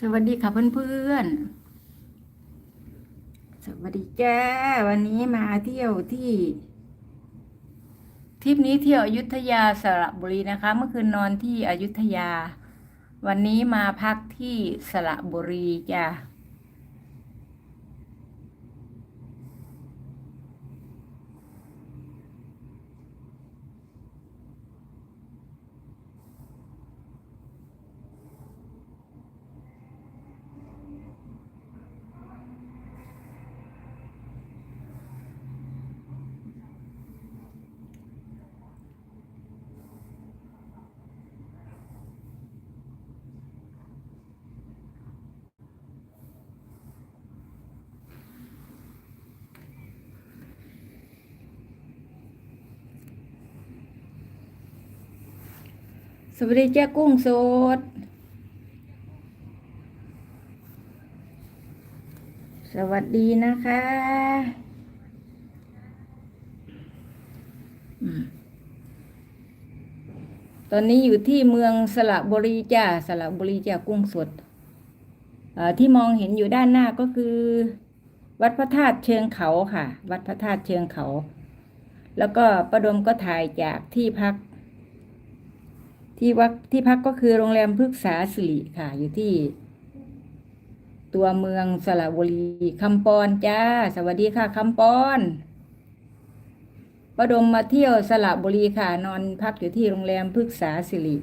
สวัสดีค่ะเพื่อนๆ สวัสดีจ้าวันนี้มาเที่ยวที่ทริปนี้เที่ยวอยุธยาสระบุรีนะคะ เมื่อคืนนอนที่อยุธยา วันนี้มาพักที่สระบุรีจ้า วัสดีจ้ากุ้งสด สวัสดีนะคะ ตอนนี้อยู่ที่เมืองสระบุรีจ้าสระบุรีจ้ากุ้งสด ที่มองเห็นอยู่ด้านหน้าก็คือ วัดพระธาตุเชิงเขาค่ะ วัดพระธาตุเชิงเขา แล้วก็ประดมก็ถ่ายจากที่พัก ที่วักที่พักก็คือโรงแรมพฤกษาสิริค่ะ อยู่ที่ ตัวเมืองสระบุรีคำปอนจ้า สวัสดีค่ะคำปอนประดมมาเที่ยวสระบุรีค่ะ นอนพักอยู่ที่โรงแรมพฤกษาสิริ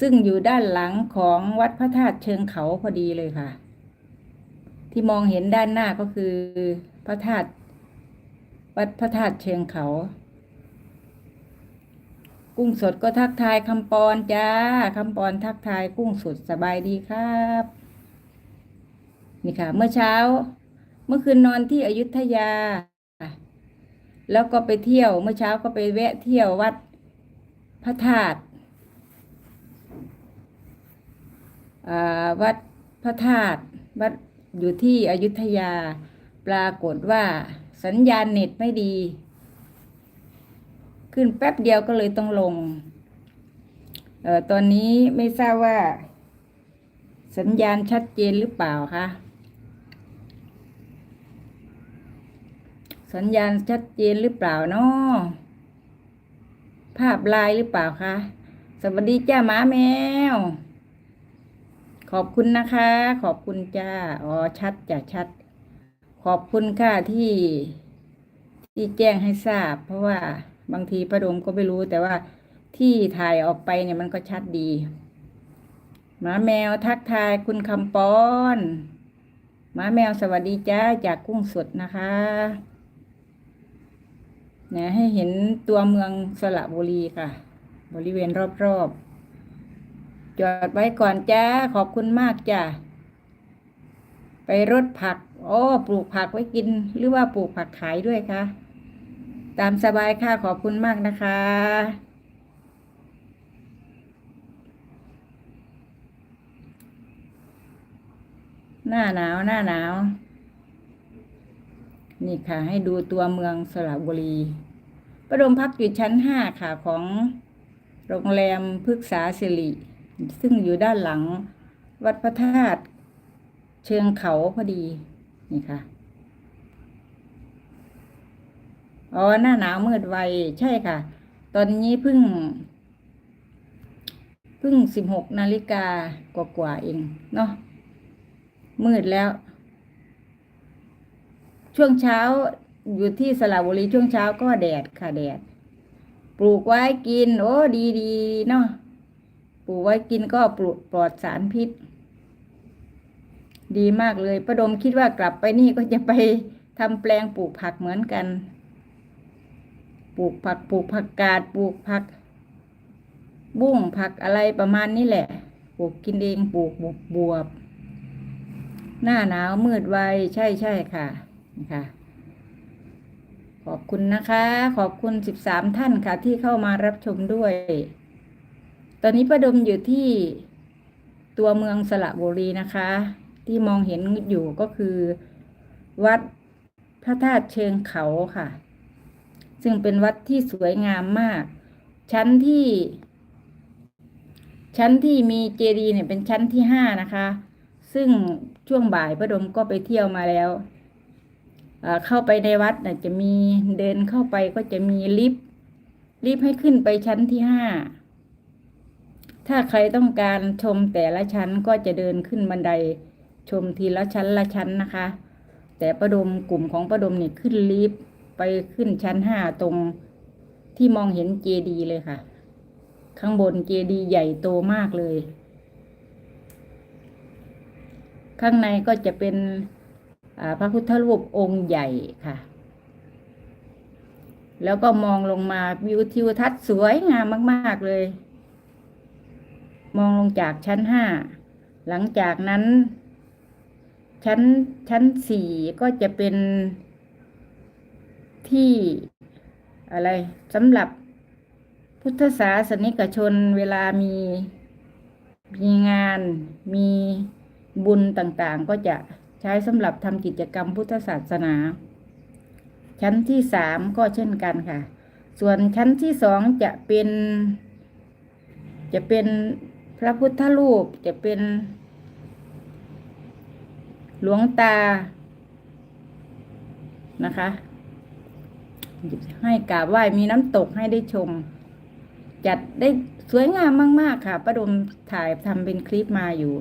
ซึ่งอยู่ด้านหลังของวัดพระธาตุเชิงเขาพอดีเลยค่ะ ที่มองเห็นด้านหน้าก็คือพระธาตุวัดพระธาตุเชิงเขา กุ้งสดก็ทักทายคำปอนจ้าคำปอนทักทายกุ้งสดสบายดีครับ นี่ค่ะ เมื่อเช้า เมื่อคืนนอนที่อยุธยา แล้วก็ไปเที่ยว เมื่อเช้าก็ไปแวะเที่ยววัดพระธาตุอ่าวัดพระธาตุวัดอยู่ที่อยุธยา ปรากฏว่าสัญญาณเน็ตไม่ดี ขึ้นแป๊บเดียวก็เลยต้องลง เอ่อตอนนี้ไม่ทราบว่า สัญญาณชัดเจนหรือเปล่าคะสัญญาณชัดเจนหรือเปล่าเนาะภาพลายหรือเปล่าคะสวัสดีจ้าหมาแมว ขอบคุณนะคะ ขอบคุณจ้าอ๋อชัดจ้ะชัด ขอบคุณค่ะที่ที่แจ้งให้ทราบ เพราะว่า บางทีประดมก็ไม่รู้แต่ว่าที่ถ่ายออกไปเนี่ยมันก็ชัดดีหมาแมวทักทายคุณคำปอนหมาแมวสวัสดีจ้าจากกุ้งสดนะคะเนี่ยให้เห็นตัวเมืองสระบุรีค่ะ บริเวณรอบๆ จอดไว้ก่อนจ้าขอบคุณมากจ้าไปรถผัก โอ้ปลูกผักไว้กิน หรือว่าปลูกผักขายด้วยคะ ตามสบายค่ะขอบคุณมากนะคะ หน้าหนาวหน้าหนาว นี่ค่ะ ให้ดูตัวเมืองสระบุรี ประดมพักอยู่ชั้นห้าค่ะของโรงแรมพฤกษาสิริ ซึ่งอยู่ด้านหลังวัดพระธาตุเชิงเขาพอดี นี่ค่ะ อ๋อหน้าหนาวมืดไวใช่ค่ะ ตอนนี้เพิ่งเพิ่งสิบหกนาฬิกากว่าๆเองเนาะมืดแล้ว ช่วงเช้าอยู่ที่สระบุรีช่วงเช้าก็แดดค่ะแดด ปลูกไว้กิน โอ้ดีดีเนาะปลูกไว้กินก็ปลูกปลอดสารพิษ ดีมากเลยประดมคิดว่ากลับไปนี่ก็จะไปทำแปลงปลูกผักเหมือนกัน ปลูกผักปลูกผักกาดปลูกผัก บุ้งผักอะไรประมาณนี้แหละ ปลูกกินเองปลูกบวบบวบ หน้าหนาวมืดไวใช่ใช่ค่ะนะคะขอบคุณนะคะ ขอบคุณสิบสามท่านค่ะ ที่เข้ามารับชมด้วย ตอนนี้ประดมอยู่ที่ตัวเมืองสระบุรีนะคะ ที่มองเห็นอยู่ก็คือ วัดพระธาตุเชิงเขาค่ะ ซึ่งเป็นวัดที่สวยงามมาก ชั้นที่ ชั้นที่มีเจดีย์เนี่ยเป็นชั้นที่ห้านะคะ ซึ่งช่วงบ่ายพระดมก็ไปเที่ยวมาแล้วเข้าไปในวัดนะจะมีเดินเข้าไปก็จะมีลิฟต์ลิฟต์ให้ขึ้นไปชั้นที่ห้าถ้าใครต้องการชมแต่ละชั้นก็จะเดินขึ้นบันไดชมทีละชั้นละชั้นนะคะ แต่ประดมกลุ่มของประดมเนี่ยขึ้นลิฟต์ ไปขึ้นชั้นห้าตรงที่มองเห็นเจดีเลยค่ะ ข้างบนเจดีใหญ่โตมากเลย ข้างในก็จะเป็นพระพุทธรูปองค์ใหญ่ค่ะ แล้วก็มองลงมาวิวทิวทัศน์สวยงามมาก ๆเลย มองลงจากชั้นห้า หลังจากนั้น ชั้นชั้นสี่ก็จะเป็น ที่อะไรสำหรับพุทธศาสนิกชนเวลามีมีงานมีบุญต่างๆ ก็จะใช้สำหรับทำกิจกรรมพุทธศาสนา ชั้นที่สามก็เช่นกันค่ะ ส่วนชั้นที่สองจะเป็น จะเป็นพระพุทธรูปจะเป็น หลวงตานะคะ ให้กราบไหว้มีน้ำตกให้ได้ชม จัดได้สวยงามมากๆค่ะประดมถ่ายทำเป็นคลิปมาอยู่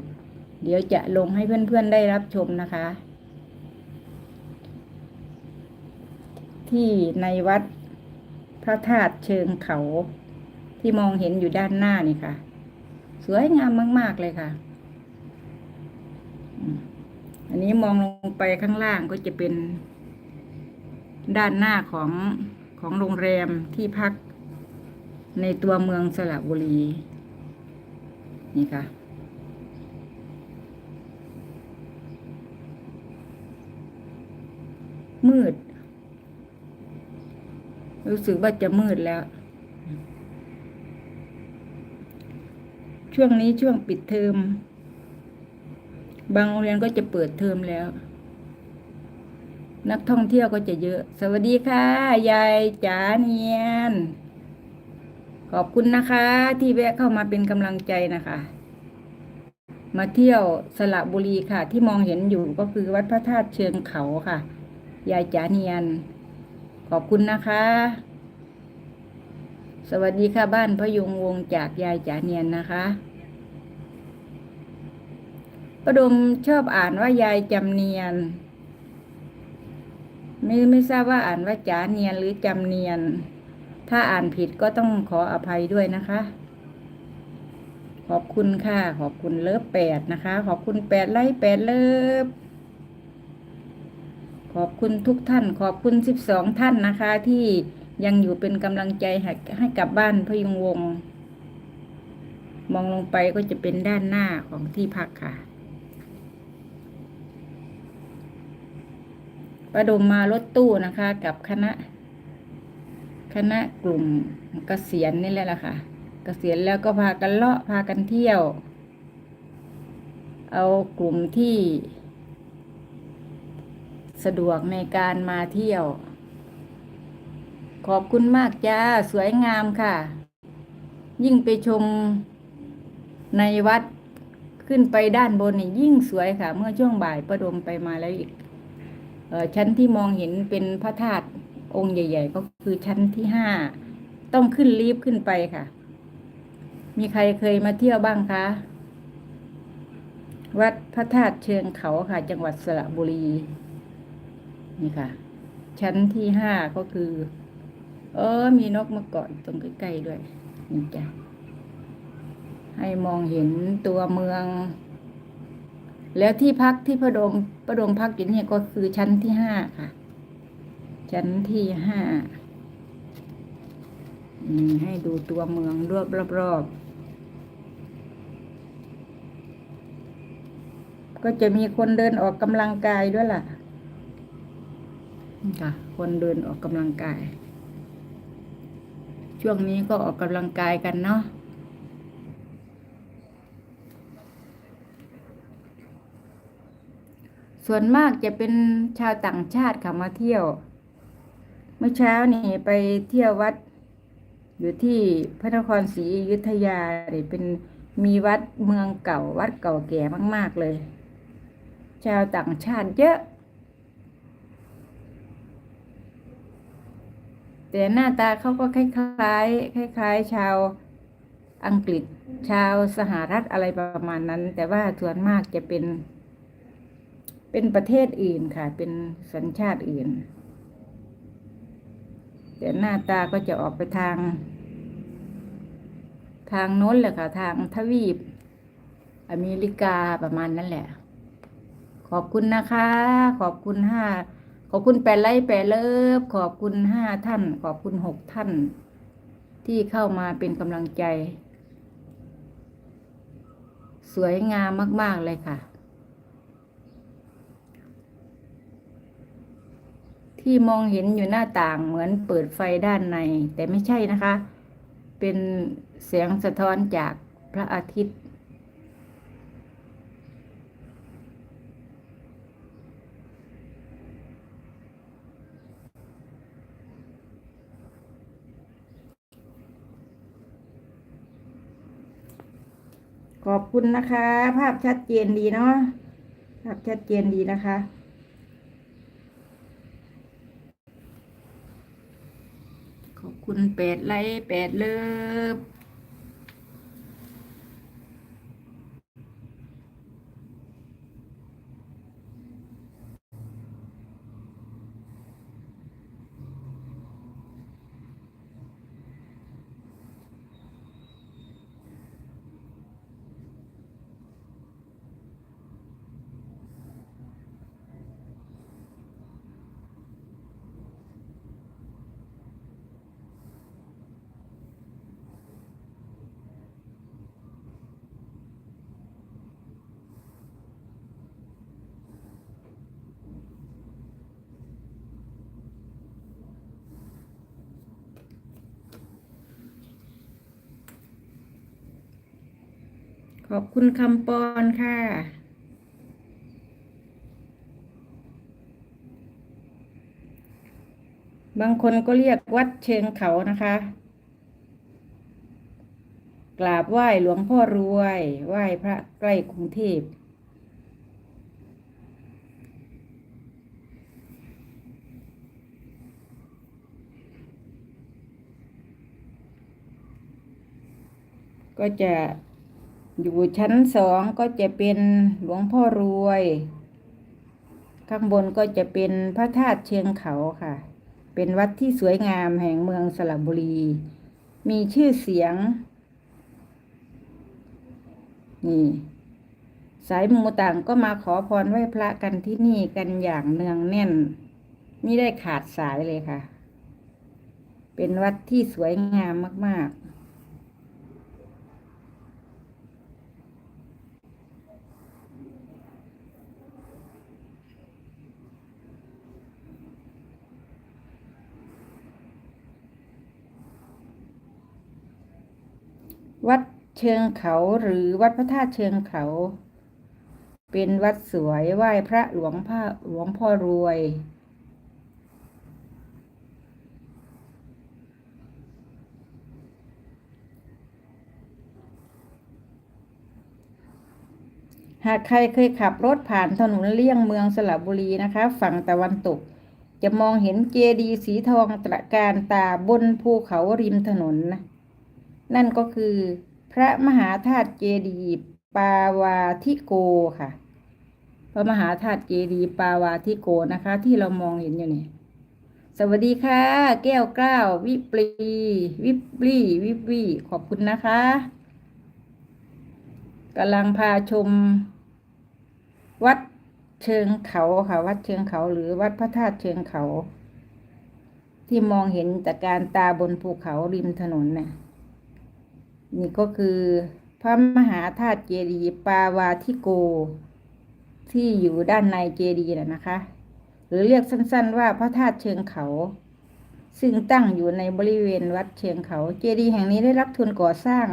เดี๋ยวจะลงให้เพื่อนๆได้รับชมนะคะ ที่ในวัดพระธาตุเชิงเขาที่มองเห็นอยู่ด้านหน้านี่ค่ะ สวยงามมาก ๆ เลยค่ะ อันนี้มองลงไปข้างล่างก็จะเป็น ด้านหน้าของของโรงแรมที่พักในตัวเมืองสระบุรี นี่ค่ะ มืด รู้สึกว่าจะมืดแล้ว ช่วงนี้ช่วงปิดเทอม บางโรงเรียนก็จะเปิดเทอมแล้ว นักท่องเที่ยวก็จะเยอะ สวัสดีค่ะ ยายจ๋าเนียน ขอบคุณนะคะ ที่แวะเข้ามาเป็นกำลังใจนะคะ มาเที่ยวสระบุรีค่ะ ที่มองเห็นอยู่ก็คือวัดพระธาตุเชิงเขาค่ะ ยายจ๋าเนียน ขอบคุณนะคะ สวัสดีค่ะบ้านพยุงวงจากยายจ๋าเนียนนะคะประดมชอบอ่านว่ายายจำเนียน ไม่ไม่ทราบว่าอ่านว่าจ๋าเนียนหรือจำเนียน ถ้าอ่านผิดก็ต้องขออภัยด้วยนะคะ ขอบคุณค่ะ ขอบคุณเลิฟแปดนะคะ ขอบคุณแปดไลค์แปดเลิฟขอบคุณทุกท่าน ขอบคุณสิบสองท่านนะคะ ที่ยังอยู่เป็นกำลังใจให้ให้กับบ้านพยุงวง มองลงไปก็จะเป็นด้านหน้าของที่พักค่ะ ประดมมารถตู้นะคะ กับคณะ คณะกลุ่มเกษียณนี่แหละล่ะค่ะเกษียณแล้วก็พากันเลาะพากันเที่ยว เอากลุ่มที่ สะดวกในการมาเที่ยว ขอบคุณมากจ้า สวยงามค่ะ ยิ่งไปชมในวัดขึ้นไปด้านบนนี่ยิ่งสวยค่ะ เมื่อช่วงบ่ายประดมไปมาแล้วอีก ชั้นที่มองเห็นเป็นพระธาตุองค์ใหญ่ ๆ ก็คือชั้นที่ห้าต้องขึ้นลีฟต์ขึ้นไปค่ะ มีใครเคยมาเที่ยวบ้างคะ วัดพระธาตุเชิงเขาค่ะ จังหวัดสระบุรี นี่ค่ะ ชั้นที่ห้าก็คือ เออ มีนกมาเกาะอยตรงใกล้ๆด้วยนี่จ้ะให้มองเห็นตัวเมือง แล้วที่พักที่พระดมพระดมพักอยู่นี่ก็คือชั้นที่ห้าค่ะ ชั้นที่ห้าอืมให้ดูตัวเมืองรอบรอบรอบก็จะมีคนเดินออกกำลังกายด้วยล่ะนี่ค่ะ คนเดินออกกำลังกาย ช่วงนี้ก็ออกกำลังกายกันเนาะ ส่วนมากจะเป็นชาวต่างชาติค่ะมาเที่ยว เมื่อเช้านี่ไปเที่ยววัด อยู่ที่พระนครศรีอยุธยาเนี่ยเป็นมีวัดเมืองเก่าวัดเก่าแก่มาก ๆเลย ชาวต่างชาติเยอะ แต่หน้าตาเขาก็คล้ายๆคล้าย ๆ ชาวอังกฤษชาวสหรัฐอะไรประมาณนั้น แต่ว่าส่วนมากจะเป็น เป็นประเทศอื่นค่ะ เป็นสัญชาติอื่น แต่หน้าตาก็จะออกไปทาง ทางโน้นแหละค่ะ ทางทวีป อเมริกาประมาณนั้นแหละ ขอบคุณนะคะ ขอบคุณห้าขอบคุณแปดไลค์แปดเลิฟขอบคุณห้าท่าน ขอบคุณหกท่าน ที่เข้ามาเป็นกำลังใจ สวยงามมาก ๆ เลยค่ะ ที่มองเห็นอยู่หน้าต่างเหมือนเปิดไฟด้านใน แต่ไม่ใช่นะคะ เป็นเสียงสะท้อนจากพระอาทิตย์ ขอบคุณนะคะ ภาพชัดเจนดีเนาะภาพชัดเจนดีนะคะ ขอบ คุณแปดไลค์แปดเลิฟ ขอบคุณคำปอนค่ะ บางคนก็เรียกวัดเชิงเขานะคะ กราบไหว้หลวงพ่อรวย ไหว้พระใกล้กรุงเทพก็จะ อยู่ชั้นสองก็จะเป็นหลวงพ่อรวย ข้างบนก็จะเป็นพระธาตุเชียงเขาค่ะ เป็นวัดที่สวยงามแห่งเมืองสระบุรี มีชื่อเสียง นี่ สายมูต่างก็มาขอพรไหว้พระกันที่นี่กันอย่างเนืองแน่น ไม่ได้ขาดสายเลยค่ะ เป็นวัดที่สวยงามมาก ๆ วัดเชิงเขาหรือวัดพระธาตุเชิงเขา เป็นวัดสวยไหว้พระหลวงพ่อหลวงพ่อรวย หากใครเคยขับรถผ่านถนนเลี่ยงเมืองสระบุรีนะคะ ฝั่งตะวันตก จะมองเห็นเจดีย์สีทองตระการตาบนภูเขาริมถนนนะ นั่นก็คือ พระมหาธาตุเจดีย์ปาวาทิโกค่ะ พระมหาธาตุเจดีย์ปาวาทิโกนะคะ ที่เรามองเห็นอยู่นี่สวัสดีค่ะ แก้วกล้าววิปรีวิปรีวิปวีขอบคุณนะคะกำลังพาชม วัดเชิงเขาค่ะ วัดเชิงเขาหรือวัดพระธาตุเชิงเขา ที่มองเห็นจากการตาบนภูเขาริมถนนเนี่ย นี่ก็คือพระมหาธาตุเจดีย์ปาวาทิโก ที่อยู่ด้านในเจดีย์นะนะคะ หรือเรียกสั้นๆว่าพระธาตุเชิงเขา ซึ่งตั้งอยู่ในบริเวณวัดเชิงเขา เจดีย์แห่งนี้ได้รับทุนก่อสร้าง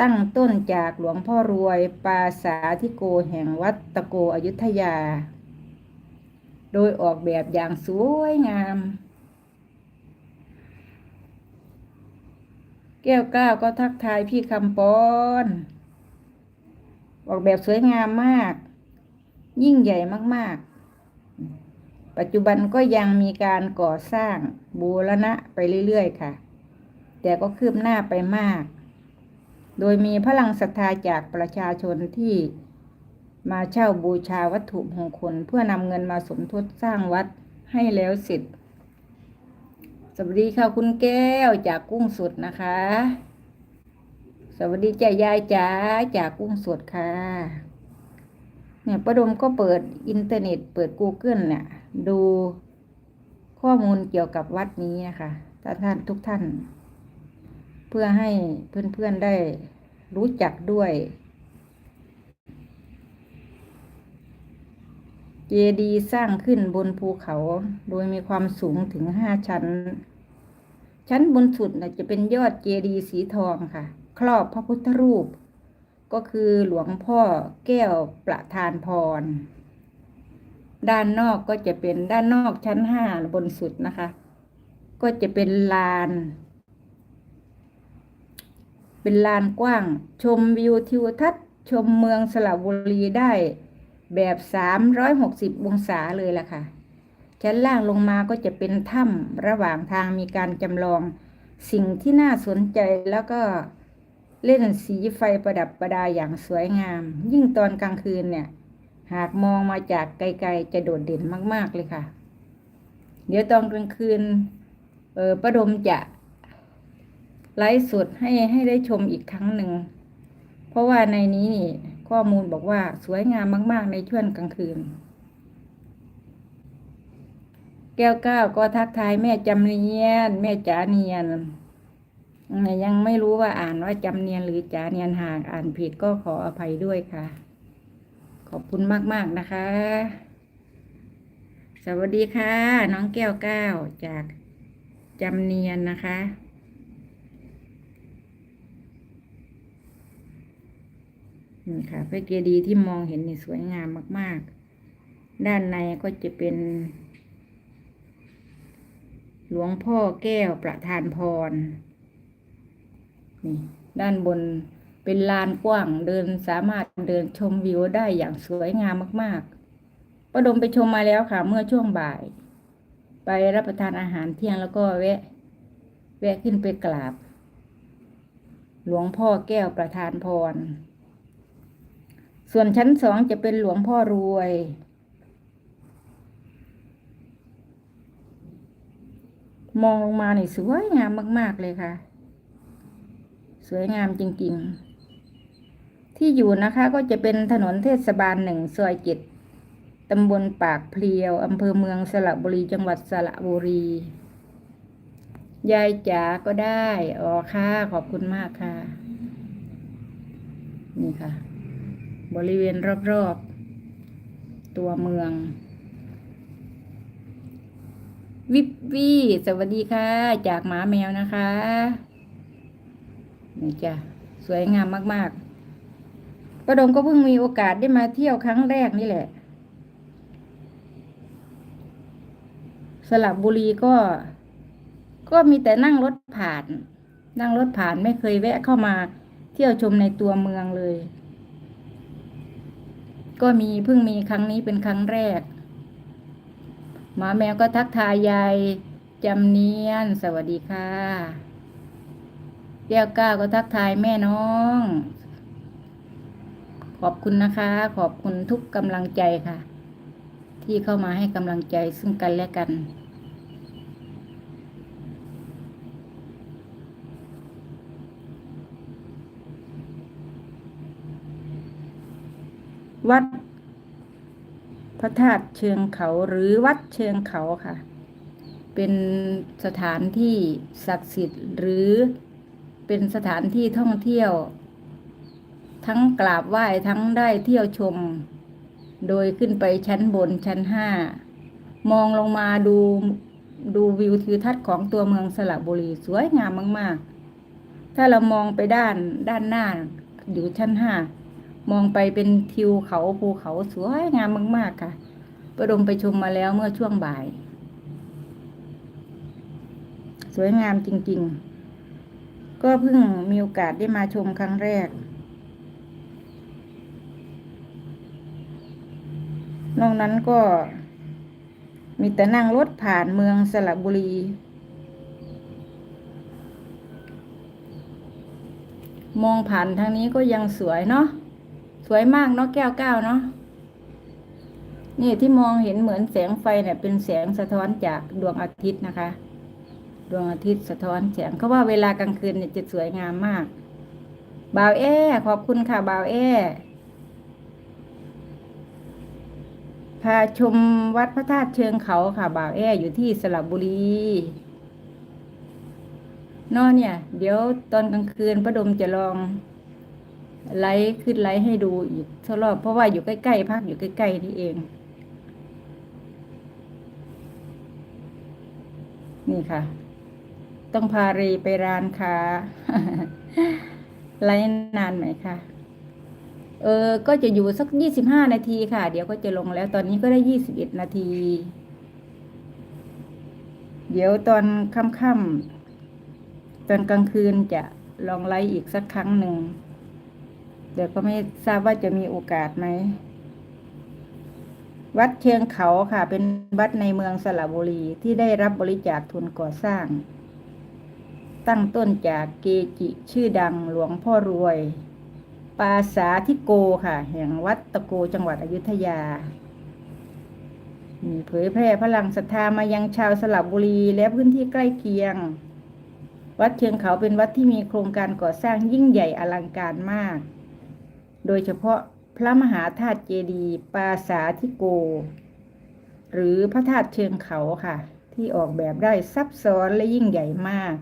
ตั้งต้นจากหลวงพ่อรวยปาสาธิโกแห่งวัดตะโกอยุธยา โดยออกแบบอย่างสวยงาม แก้วก้าวก็ทักทายพี่คำปอนออกแบบสวยงามมาก ยิ่งใหญ่มากๆ ปัจจุบันก็ยังมีการก่อสร้างบูรณะไปเรื่อยๆ ค่ะ แต่ก็คืบหน้าไปมาก โดยมีพลังศรัทธาจากประชาชนที่มาเช่าบูชาวัตถุมงคลเพื่อนำเงินมาสมทบสร้างวัดให้แล้วเสร็จ วัสดีค่ะคุณแก้วจากกุ้งสดนะคะ สวัสดีจ้ายายจ๋าจากกุ้งสดค่ะ เนี่ยประดมก็เปิดอินเทอร์เน็ต เปิด Google เนี่ยดูข้อมูลเกี่ยวกับวัดนี้นะคะท่านท่านทุกท่าน เพื่อให้เพื่อนๆได้รู้จักด้วย เจดีย์สร้างขึ้นบนภูเขาโดยมีความสูงถึงห้าชั้น ชั้นบนสุดนะจะเป็นยอดเจดีย์สีทองค่ะ ครอบพระพุทธรูป ก็คือหลวงพ่อแก้วประธานพร ด้านนอกก็จะเป็นด้านนอกชั้นห้าบนสุดนะคะ ก็จะเป็นลาน เป็นลานกว้าง ชมวิวทิวทัศน์ชมเมืองสระบุรีได้แบบ 360 องศาเลยล่ะค่ะ ชั้นล่างลงมาก็จะเป็นถ้ำระหว่างทางมีการจำลองสิ่งที่น่าสนใจแล้วก็เล่นสีไฟประดับประดาอย่างสวยงาม ยิ่งตอนกลางคืนเนี่ย หากมองมาจากไกลๆจะโดดเด่นมาก ๆ เลยค่ะ เดี๋ยวตอนกลางคืน เออประดมจะ ไลฟ์สดให้ให้ได้ชมอีกครั้งหนึ่ง เพราะว่าในนี้นี่ ข้อมูลบอกว่าสวยงามมาก ๆ ในช่วงกลางคืน ก้วก้าวก็ทักทายแม่จำเนียน แม่จ๋าเนียนยังไม่รู้ว่าอ่านว่าจำเนียนหรือจ๋าเนียนหากอ่านผิดก็ขออภัยด้วยค่ะ ขอบคุณมากๆนะคะ สวัสดีค่ะ น้องแก้วก้าวจากจำเนียนนะคะนี่ค่ะพระเจดีย์ที่มองเห็นนี่สวยงามมาก ๆ ด้านในก็จะเป็น หลวงพ่อแก้วประธานพร นี่ ด้านบนเป็นลานกว้างเดินสามารถเดินชมวิวได้อย่างสวยงามมากๆ ประดมไปชมมาแล้วค่ะ เมื่อช่วงบ่าย ไปรับประทานอาหารเที่ยงแล้วก็แวะ แวะขึ้นไปกราบ หลวงพ่อแก้วประธานพร ส่วนชั้นสองจะเป็นหลวงพ่อรวย มองลงมาเนี่ยสวยงามมาก ๆ เลยค่ะ สวยงามจริง ๆ ที่อยู่นะคะ ก็จะเป็นถนนเทศบาลหนึ่งซอยเจ็ดตำบลปากเพลียวอำเภอเมืองสระบุรีจังหวัดสระบุรี ยายจ๋าก็ได้ อ๋อค่ะ ขอบคุณมากค่ะ นี่ค่ะ บริเวณรอบ ๆ ตัวเมือง วิบวี่ สวัสดีค่ะ จากหมาแมวนะคะนี่จ้ะสวยงามมากๆประดมก็เพิ่งมีโอกาสได้มาเที่ยวครั้งแรกนี่แหละสระบุรีก็ ก็มีแต่นั่งรถผ่าน นั่งรถผ่านไม่เคยแวะเข้ามาเที่ยวชมในตัวเมืองเลย ก็มีเพิ่งมีครั้งนี้เป็นครั้งแรก หมาแมวก็ทักทายยายจำเนียน สวัสดีค่ะแก้วก้าวก็ทักทายแม่น้อง ขอบคุณนะคะ ขอบคุณทุกกำลังใจค่ะ ที่เข้ามาให้กำลังใจซึ่งกันและกัน วัด พระธาตุเชิงเขาหรือวัดเชิงเขาค่ะ เป็นสถานที่ศักดิ์สิทธิ์หรือเป็นสถานที่ท่องเที่ยว ทั้งกราบไหว้ทั้งได้เที่ยวชม โดยขึ้นไปชั้นบนชั้นห้ามองลงมาดูดูวิวทิวทัศน์ของตัวเมืองสระบุรีสวยงามมาก ๆ ถ้าเรามองไปด้านด้านหน้าอยู่ชั้นห้า มองไปเป็นทิวเขาภูเขาสวยงามมากๆค่ะ ประดมไปชมมาแล้วเมื่อช่วงบ่าย สวยงามจริง ๆ ก็เพิ่งมีโอกาสได้มาชมครั้งแรก นอกนั้นก็มีแต่นั่งรถผ่านเมืองสระบุรี มองผ่านทางนี้ก็ยังสวยเนาะ วยมากเนาะแก้วเก้าเนาะนี่ที่มองเห็นเหมือนแสงไฟเนี่ยเป็นแสงสะท้อนจากดวงอาทิตย์นะคะ ดวงอาทิตย์สะท้อนแสงเขาว่าเวลากลางคืนเนี่ยจะสวยงามมากบ่าวแอขอบคุณค่ะบ่าวแอพาชมวัดพระธาตุเชิงเขาค่ะบ่าวแออยู่ที่สระบุรีนอนเนี่ย เดี๋ยวตอนกลางคืนประดมจะลอง ไลฟ์ขึ้นไลฟ์ให้ดูอีกสรอบเพราะว่าอยู่ใกล้ๆพักอยู่ใกล้ๆนี่เอง นี่ค่ะ ต้องพาเรไปร้านค้าไลฟ์นานไหมคะเออ ก็จะอยู่สักยี่สิบห้านาทีค่ะ เดี๋ยวก็จะลงแล้ว ตอนนี้ก็ได้ยี่สิบเอ็ดนาที เดี๋ยวตอนค่ำๆตอนกลางคืนจะลองไลฟ์อีกสักครั้งหนึ่ง เดี๋ยวก็ไม่ทราบว่าจะมีโอกาสไหม วัดเชียงเขาค่ะ เป็นวัดในเมืองสระบุรีที่ได้รับบริจาคทุนก่อสร้าง ตั้งต้นจากเกจิชื่อดังหลวงพ่อรวย ปาสาธิโกค่ะ แห่งวัดตะโกจังหวัดอยุธยามีเผยแพร่พลังศรัทธามายังชาวสระบุรีและพื้นที่ใกล้เคียง วัดเชียงเขาเป็นวัดที่มีโครงการก่อสร้างยิ่งใหญ่อลังการมาก โดยเฉพาะพระมหาธาตุเจดีย์ปาสาธิโก หรือพระธาตุเชิงเขาค่ะ ที่ออกแบบได้ซับซ้อนและยิ่งใหญ่มาก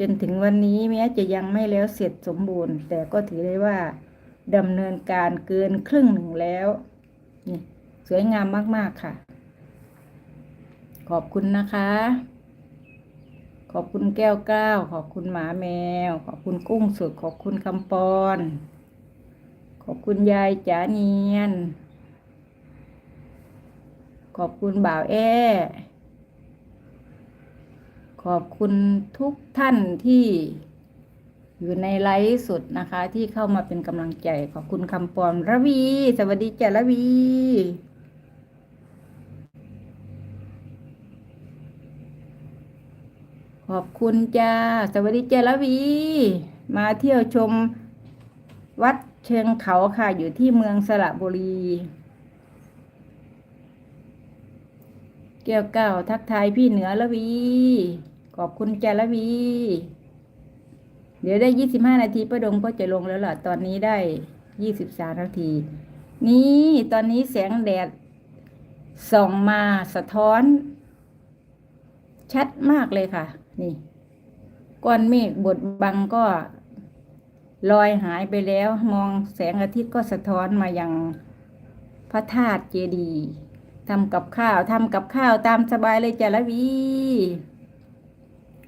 จนถึงวันนี้แม้จะยังไม่แล้วเสร็จสมบูรณ์ แต่ก็ถือได้ว่าดำเนินการเกินครึ่งหนึ่งแล้วนี่สวยงามมาก ๆ ค่ะ ขอบคุณนะคะ ขอบคุณแก้วก้าว ขอบคุณหมาแมว ขอบคุณกุ้งสดขอบคุณคำปอน อบคุณยายจ๋าเนียน ขอบคุณบ่าวแอขอบคุณทุกท่านที่อยู่ในไลฟ์สดนะคะ ที่เข้ามาเป็นกำลังใจ ขอบคุณคำปอนระวี สวัสดีจ้ะระวี ขอบคุณจ้า สวัสดีจ้าละวี มาเที่ยวชมวัด เชิงเขาค่ะ อยู่ที่เมืองสระบุรีแก้วเก้าทักทายพี่เหนือละวี ขอบคุณจ้าละวี เดี๋ยวได้ยี่สิบห้านาทีประดงก็จะลงแล้วล่ะ ตอนนี้ได้ยี่สิบสามนาที นี่ตอนนี้แสงแดดส่องมาสะท้อน ชัดมากเลยค่ะ นี่ก้อนเมฆบดบังก็ ลอยหายไปแล้วมองแสงอาทิตย์ก็สะท้อนมายังพระธาตุเจดีย์ทำกับข้าวทำกับข้าวตามสบายเลยจ้ะละวี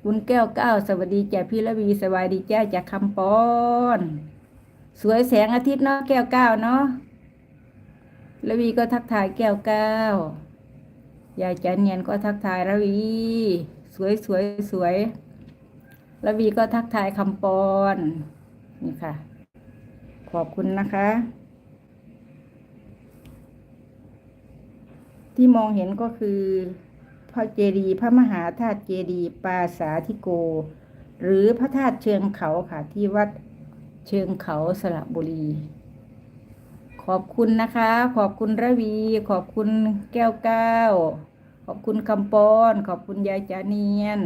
คุณแก้วเก้าสวัสดีจ้ะพี่ละวีสบายดีจ้าจากคำปอน สวยแสงอาทิตย์เนาะแก้วเก้าเนาะละวีก็ทักทายแก้วเก้ายายจันเนียนก็ทักทายละวี สวยสวยสวยละวีก็ทักทายคำปอน นี่ค่ะ ขอบคุณนะคะ ที่มองเห็นก็คือพระเจดีย์พระมหาธาตุเจดีย์ปาสาธิโก หรือพระธาตุเชิงเขาค่ะ ที่วัดเชิงเขาสระบุรี ขอบคุณนะคะ ขอบคุณระวี ขอบคุณแก้วก้าขอบคุณคำปอน ขอบคุณยายจาเนียน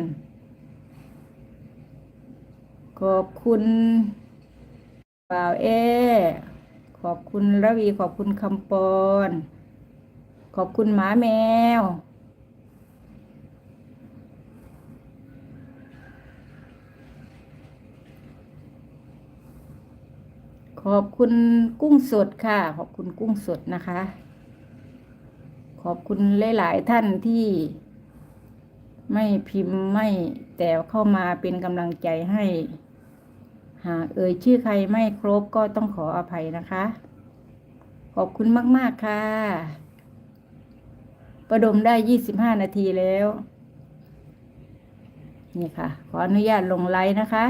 ขอบคุณ บ่าวเอขอบคุณระวีขอบคุณคำปอนขอบคุณหมาแมว ขอบคุณกุ้งสดค่ะ ขอบคุณกุ้งสดนะคะ ขอบคุณหลาย ๆ ท่านที่ ไม่พิมพ์ไม่แต่เข้ามาเป็นกำลังใจให้ หากเอ่ยชื่อใครไม่ครบก็ต้องขออภัยนะคะ ขอบคุณมาก ๆ ค่ะ ประดมได้ยี่สิบห้านาทีแล้ว นี่ค่ะ ขออนุญาตลงไลน์นะคะ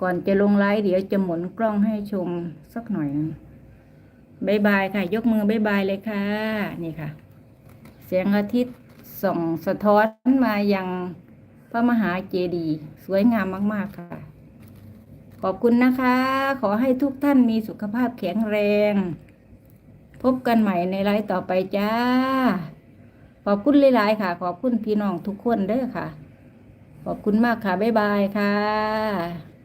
ก่อนจะลงไลฟ์เดี๋ยวจะหมุนกล้องให้ชมสักหน่อยนึงบายบายค่ะ ยกมือบายบายเลยค่ะ นี่ค่ะแสงอาทิตย์ส่องสะท้อนมายังพระมหาเจดีย์สวยงามมาก ๆ ค่ะ อบคุณนะคะ ขอให้ทุกท่านมีสุขภาพแข็งแรง พบกันใหม่ในไลฟ์ต่อไปจ้า ขอบคุณหลายๆค่ะ ขอบคุณพี่น้องทุกคนเด้อค่ะ ขอบคุณมากค่ะ บ๊ายบายค่ะ